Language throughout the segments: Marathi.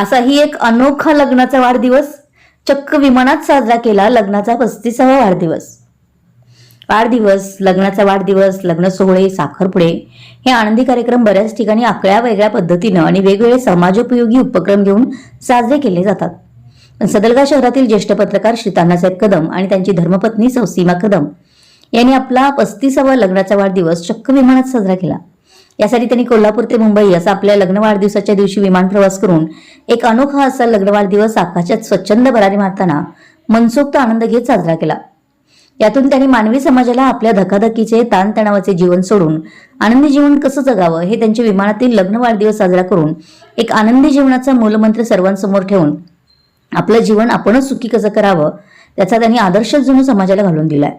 असाही एक अनोखा लग्नाचा वाढदिवस चक्क विमानात साजरा केला लग्नाचा पस्तीसावा वाढदिवस. वाढदिवस लग्नाचा वाढदिवस लग्न सोहळे साखरपुडे हे आनंदी कार्यक्रम बऱ्याच ठिकाणी आकळ्या वेगळ्या पद्धतीनं आणि वेगवेगळे समाजोपयोगी उपक्रम घेऊन साजरे केले जातात. पण सदलगा शहरातील ज्येष्ठ पत्रकार श्री तानासाहेब कदम आणि त्यांची धर्मपत्नी सौ सीमा कदम यांनी आपला पस्तीसावा लग्नाचा वाढदिवस चक्क विमानात साजरा केला. यासाठी त्यांनी कोल्हापूर ते मुंबई असा आपल्या लग्न वाढदिवसाच्या दिवशी विमान प्रवास करून एक अनोखा असा लग्न वाढदिवस आकाशात स्वच्छंद भरारी मारताना मनसोक्त आनंद घेत साजरा केला. यातून त्यांनी मानवी समाजाला आपल्या धकाधकीचे ताणतणावाचे जीवन सोडून आनंदी जीवन कसं जगावं हे त्यांच्या विमानातील लग्न वाढदिवस साजरा करून एक आनंदी जीवनाचा मूलमंत्र सर्वांसमोर ठेवून आपलं जीवन आपणच सुखी कसं करावं त्याचा त्यांनी आदर्श जुनू समाजाला घालून दिलाय.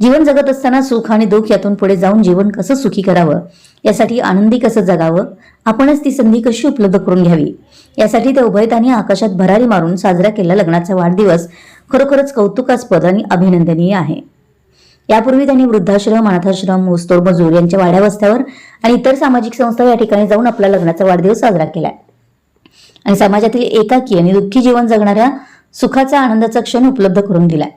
जीवन जगत असताना सुख आणि दुःख यातून पुढे जाऊन जीवन कसं सुखी करावं यासाठी आनंदी कसं जगावं? आपणच ती संधी कशी उपलब्ध करून घ्यावी? यासाठी त्या उभयतांनी आकाशात भरारी मारून साजरा केला लग्नाचा वाढदिवस खरोखरच कौतुकास्पद आणि अभिनंदनीय आहे. यापूर्वी त्यांनी वृद्धाश्रम अनाथाश्रम मोस्तोड मजूर यांच्या वाड्यावस्थ्यावर आणि इतर सामाजिक संस्था या ठिकाणी जाऊन आपला लग्नाचा वाढदिवस साजरा केलाय आणि समाजातील एकाकी आणि दुःखी जीवन जगणाऱ्या सुखाचा आनंदाचा क्षण उपलब्ध करून दिलाय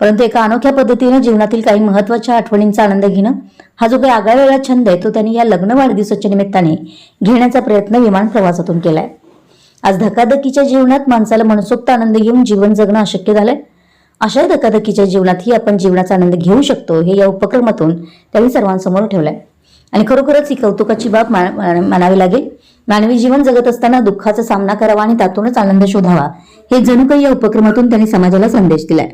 परंतु एका अनोख्या पद्धतीनं जीवनातील काही महत्त्वाच्या आठवणींचा आनंद घेणं हा जो काही आगळा छंद आहे तो त्यांनी या लग्न वाढदिवसाच्या निमित्ताने घेण्याचा प्रयत्न विमान प्रवासातून केलाय. आज धकाधकीच्या जीवनात माणसाला मनसोक्त आनंद घेऊन जीवन जगणं अशक्य झालंय. अशा धकाधकीच्या जीवनातही आपण जीवनाचा आनंद घेऊ शकतो हे या उपक्रमातून त्यांनी सर्वांसमोर ठेवलंय. आणि खरोखरच ही कौतुकाची बाब मानावी लागेल. मानवी जीवन जगत असताना दुःखाचा सामना करावा आणि त्यातूनच आनंद शोधावा हे जणू काही या उपक्रमातून त्यांनी समाजाला संदेश दिलाय.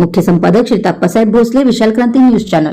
मुख्य संपादक श्री ताप्पासाहेब भोसले विशाल क्रांती न्यूज चॅनल.